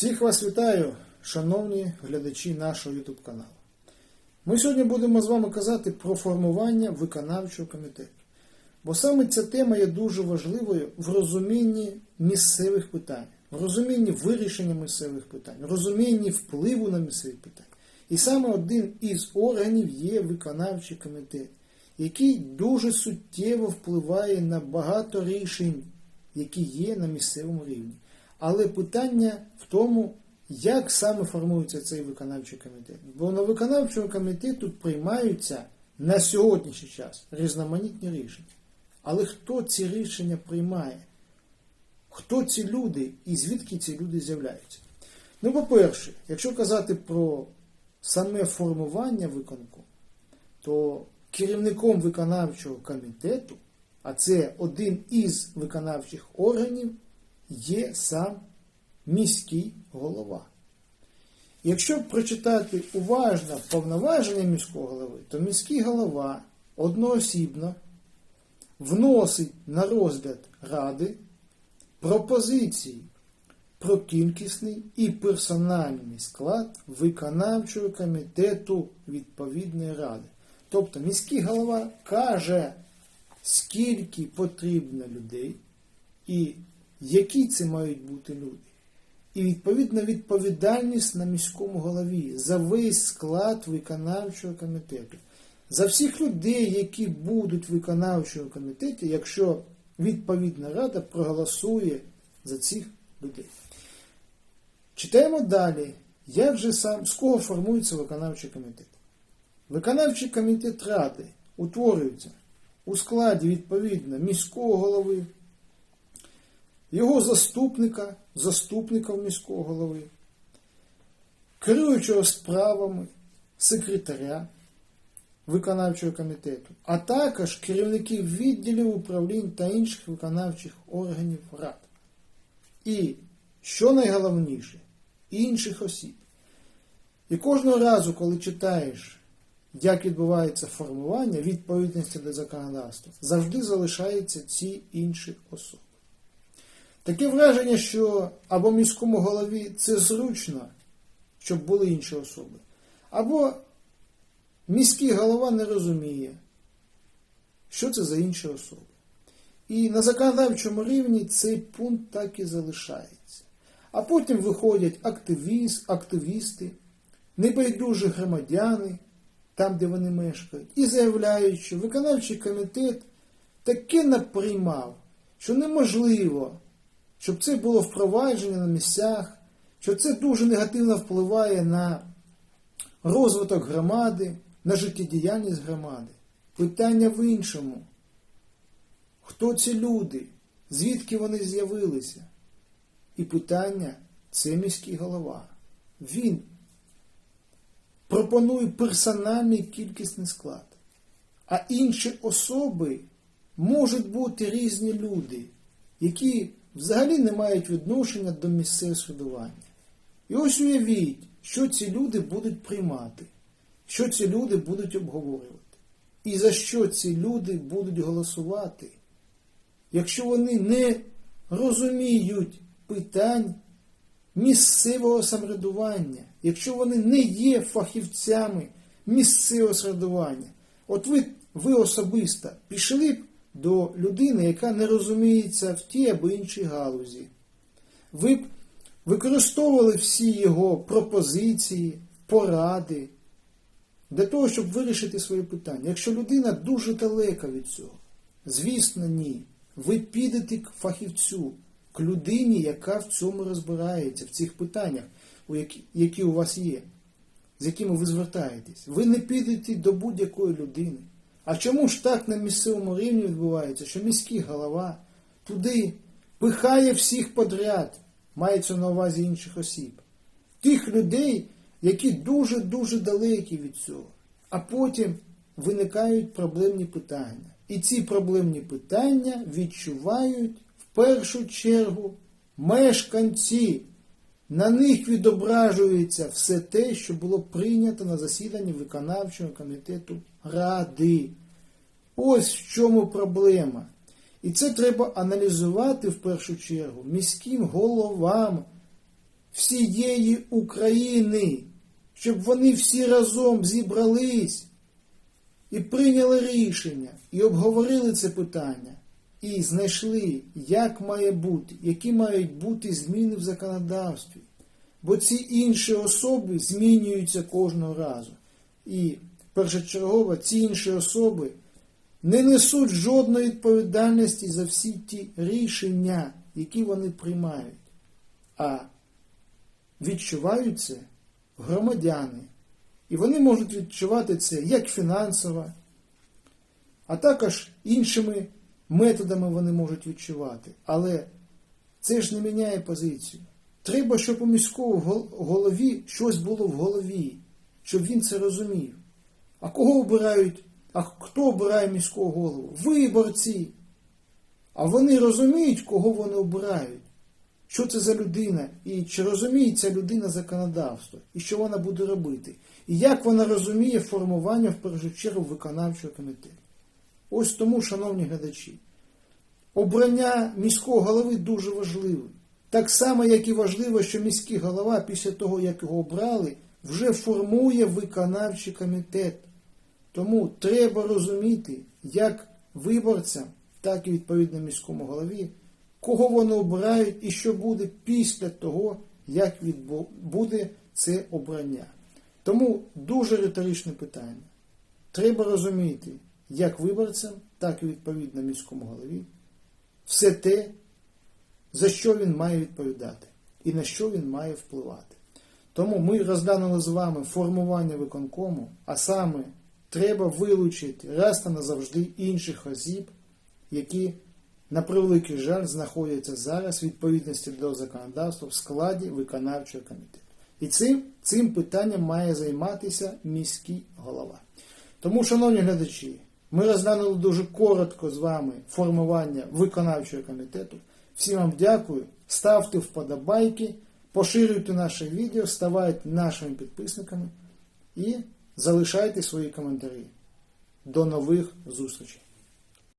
Всіх вас вітаю, шановні глядачі нашого YouTube каналу. Ми сьогодні будемо з вами казати про формування виконавчого комітету. Бо саме ця тема є дуже важливою в розумінні місцевих питань, в розумінні вирішення місцевих питань, в розумінні впливу на місцеві питання. І саме один із органів є виконавчий комітет, який дуже суттєво впливає на багато рішень, які є на місцевому рівні. Але питання в тому, як саме формується цей виконавчий комітет. Бо на виконавчому комітету приймаються на сьогоднішній час різноманітні рішення. Але хто ці рішення приймає? Хто ці люди і звідки ці люди з'являються? Ну, по-перше, якщо казати про саме формування виконку, то керівником виконавчого комітету, а це один із виконавчих органів, є сам міський голова. Якщо прочитати уважно повноваження міського голови, то міський голова одноосібно вносить на розгляд ради пропозиції про кількісний і персональний склад виконавчого комітету відповідної ради. Тобто міський голова каже, скільки потрібно людей і які це мають бути люди. І відповідна відповідальність на міському голові за весь склад виконавчого комітету. За всіх людей, які будуть в виконавчому комітеті, якщо відповідна рада проголосує за цих людей. Читаємо далі, як же сам, з кого формується виконавчий комітет. Виконавчий комітет ради утворюється у складі відповідно міського голови, його заступника, заступників міського голови, керуючого справами секретаря виконавчого комітету, а також керівників відділів управлінь та інших виконавчих органів рад. І, що найголовніше, інших осіб. І кожного разу, коли читаєш, як відбувається формування відповідності до законодавства, завжди залишаються ці інші особи. Таке враження, що або міському голові це зручно, щоб були інші особи, або міський голова не розуміє, що це за інші особи. І на законодавчому рівні цей пункт так і залишається. А потім виходять активіст, активісти, небайдужі громадяни, там, де вони мешкають, і заявляють, що виконавчий комітет таке наприймав, що неможливо щоб це було впровадження на місцях, що це дуже негативно впливає на розвиток громади, на життєдіяльність громади. Питання в іншому. Хто ці люди? Звідки вони з'явилися? І питання це міський голова. Він пропонує персональний кількісний склад. А інші особи можуть бути різні люди, які взагалі не мають відношення до місцевого судування. І ось уявіть, що ці люди будуть приймати, що ці люди будуть обговорювати. І за що ці люди будуть голосувати, якщо вони не розуміють питань місцевого самоврядування, якщо вони не є фахівцями місцевого самоврядування. От ви, ви особисто пішли б до людини, яка не розуміється в тій або іншій галузі. Ви б використовували всі його пропозиції, поради для того, щоб вирішити своє питання. Якщо людина дуже далека від цього, звісно, ні. Ви підете к фахівцю, к людині, яка в цьому розбирається, в цих питаннях, які у вас є, з якими ви звертаєтесь. Ви не підете до будь-якої людини. А чому ж так на місцевому рівні відбувається, що міський голова туди пихає всіх подряд, мається на увазі інших осіб, тих людей, які дуже-дуже далекі від цього, а потім виникають проблемні питання. І ці проблемні питання відчувають в першу чергу мешканці. На них відображується все те, що було прийнято на засіданні виконавчого комітету Ради. Ось в чому проблема. І це треба аналізувати в першу чергу міським головам, всієї України, щоб вони всі разом зібрались і прийняли рішення, і обговорили це питання, і знайшли, як має бути, які мають бути зміни в законодавстві. Бо ці інші особи змінюються кожного разу. І першочергово ці інші особи не несуть жодної відповідальності за всі ті рішення, які вони приймають, а відчувають це громадяни. І вони можуть відчувати це як фінансово, а також іншими методами вони можуть відчувати. Але це ж не міняє позицію. Треба, щоб у міського голові щось було в голові, щоб він це розумів. А кого обирають? А хто обирає міського голову? Виборці. А вони розуміють, кого вони обирають. Що це за людина, і чи розуміє ця людина законодавство, і що вона буде робити, і як вона розуміє формування в першу чергу виконавчого комітету. Ось тому, шановні глядачі, обрання міського голови дуже важливе. Так само, як і важливо, що міський голова після того, як його обрали, вже формує виконавчий комітет. Тому треба розуміти, як виборцям, так і відповідно міському голові, кого вони обирають і що буде після того, як буде це обрання. Тому дуже риторичне питання. Треба розуміти, як виборцям, так і відповідно міському голові, все те, за що він має відповідати і на що він має впливати. Тому ми розглянули з вами формування виконкому, а саме треба вилучити раз та назавжди інших осіб, які, на превеликий жаль, знаходяться зараз в відповідності до законодавства в складі виконавчого комітету. І цим, цим питанням має займатися міський голова. Тому, шановні глядачі, ми розглянули дуже коротко з вами формування виконавчого комітету. Всім вам дякую. Ставте вподобайки, поширюйте наше відео, ставайте нашими підписниками і залишайте свої коментарі. До нових зустрічей!